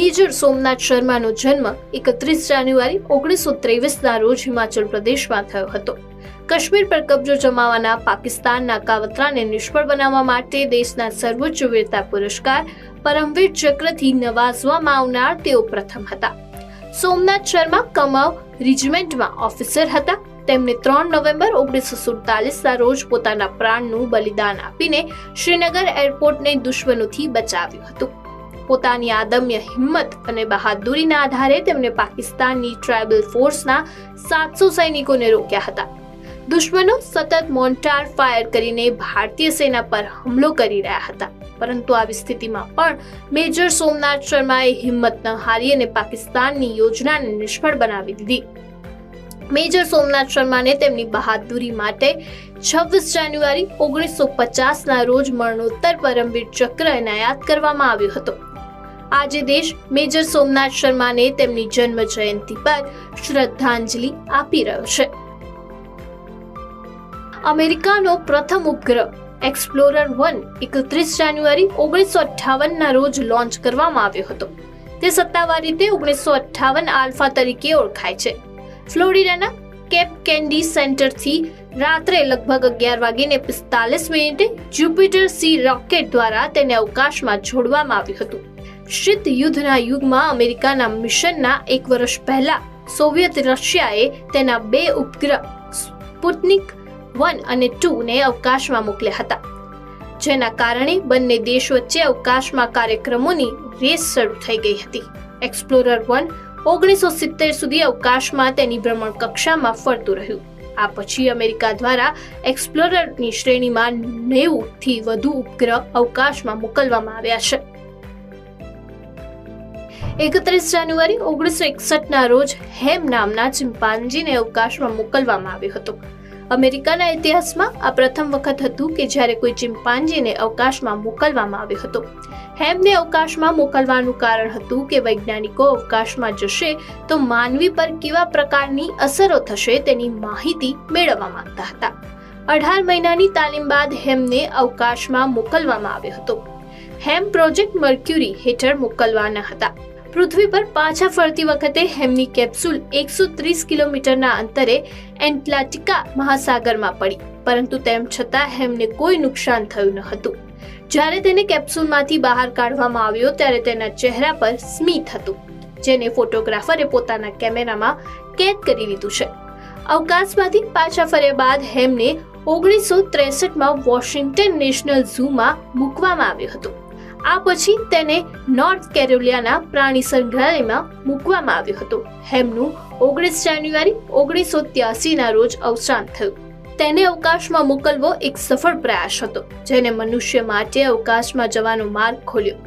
Major Somnath શર્માનો જન્મ એકત્રીસ જાન્યુઆરી ઓગણીસો ત્રેવીસના રોજ હિમાચલ પ્રદેશમાં થયો હતો. કાશ્મીર પર કબજો જમાવવાના પાકિસ્તાનના કાવતરાને નિષ્ફળ બનાવવા માટે દેશના સર્વોચ્ચ વીરતા પુરસ્કાર પરમવીર ચક્રથી નવાજવામાં આવનાર તેઓ પ્રથમ હતા. સોમનાથ શર્મા કમાવ રેજિમેન્ટમાં ઓફિસર હતા. તેમણે ત્રણ નવેમ્બર ઓગણીસો સુડતાલીસના રોજ પોતાના પ્રાણનું બલિદાન આપીને શ્રીનગર એરપોર્ટને દુશ્મનોથી બચાવ્યું હતું. પોતાની આદમ્ય હિંમત અને બહાદુરીના આધારે તેમણે પાકિસ્તાનની ટ્રાઇબલ ફોર્સના સાતસો સૈનિકોને રોક્યા હતા. દુશ્મનો સતત મોન્ટાર ફાયર કરીને ભારતીય સેના પર હુમલો કરી રહ્યા હતા. પરંતુ આવી સ્થિતિમાં પણ મેજર સોમનાથ શર્માએ હિંમત ન હારી અને પાકિસ્તાનની યોજનાને નિષ્ફળ બનાવી દીધી. મેજર સોમનાથ શર્માને તેમની બહાદુરી માટે છવ્વીસ જાન્યુઆરી ઓગણીસો પચાસના રોજ મરણોત્તર પરમવીર ચક્ર એનાયત કરવામાં આવ્યો હતો. આજે દેશ મેજર સોમનાથ શર્માને તેમની જન્મ જયંતિ પર શ્રદ્ધાંજલિ આપી રહ્યો છે. અમેરિકાનો પ્રથમ ઉપગ્રહ એક્સપ્લોરર વન એકત્રીસ જાન્યુઆરી ઓગણીસો અઠ્ઠાવનના રોજ લોન્ચ કરવામાં આવ્યો હતો. તે સત્તાવાર રીતે ઓગણીસો અઠ્ઠાવન આલ્ફા તરીકે ઓળખાય છે. ફ્લોરિડાના કેપ કેન્ડી સેન્ટરથી રાત્રે લગભગ અગિયાર વાગીને પિસ્તાલીસ મિનિટે જ્યુપિટર સી રોકેટ દ્વારા તેને અવકાશમાં છોડવામાં આવ્યું હતું. શીત યુદ્ધના યુગમાં અમેરિકાના મિશનના એક વર્ષ પહેલા સોવિયત રશિયાએ તેના બે ઉપગ્રહ સ્પુટનિક વન અને ટુ ને અવકાશમાં મોકલ્યા હતા. જેના કારણે બંને દેશ વચ્ચે અવકાશમાં કાર્યક્રમોની રેસ શરૂ થઈ ગઈ હતી. એક્સપ્લોરર વન ઓગણીસો સિત્તેર સુધી અવકાશમાં તેની ભ્રમણ કક્ષામાં ફરતું રહ્યું. આ પછી અમેરિકા દ્વારા એક્સપ્લોરરની શ્રેણીમાં નેવું થી વધુ ઉપગ્રહ અવકાશમાં મોકલવામાં આવ્યા છે. એકત્રીસ જાન્યુઆરી ઓગણીસો એકસઠના રોજ હેમ નામના ચિમ્પાન્જીને અવકાશમાં મોકલવામાં આવ્યો હતો. અમેરિકાના ઇતિહાસમાં આ પ્રથમ વખત હતું કે જ્યારે કોઈ ચિમ્પાન્જીને અવકાશમાં મોકલવામાં આવ્યો હતો. હેમને અવકાશમાં મોકલવાનું કારણ હતું કે વૈજ્ઞાનિકો અવકાશમાં જશે તો માનવી પર કેવા પ્રકારની અસરો થશે તેની માહિતી મેળવવા માંગતા હતા. અઢાર મહિનાની તાલીમ બાદ હેમને અવકાશમાં મોકલવામાં આવ્યો હતો. હેમ પ્રોજેક્ટ મર્ક્યુરી હેઠળ મોકલવાના હતા. પૃથ્વી પર પાછા ફરતી વખતે હેમની કેપ્સ્યુલ એકસો ત્રીસ કિલોમીટરના અંતરે એન્ટલાન્ટિકા મહાસાગરમાં પડી, પરંતુ તેમ છતાં હેમને કોઈ નુકસાન થયું ન હતું. જ્યારે તેને કેપ્સ્યુલમાંથી બહાર કાઢવામાં આવ્યો, ત્યારે તેના ચહેરા પર સ્મિત હતું, જેને ફોટોગ્રાફરે પોતાના કેમેરામાં કેદ કરી લીધું છે. અવકાશમાંથી પાછા ફર્યા બાદ હેમને ઓગણીસો ત્રેસઠમાં વોશિંગ્ટન નેશનલ ઝૂમાં મૂકવામાં આવ્યો હતો. આ પછી તેને નોર્થ કેરોલિયાના પ્રાણી સંગ્રહાલયમાં મૂકવામાં આવ્યો હતો. હેમનું ઓગણીસ જાન્યુઆરી ઓગણીસો ત્યાસીના રોજ અવસાન થયું. તેને અવકાશમાં મોકલવો એક સફળ પ્રયાસ હતો, જેને મનુષ્ય માટે અવકાશમાં જવાનો માર્ગ ખોલ્યો.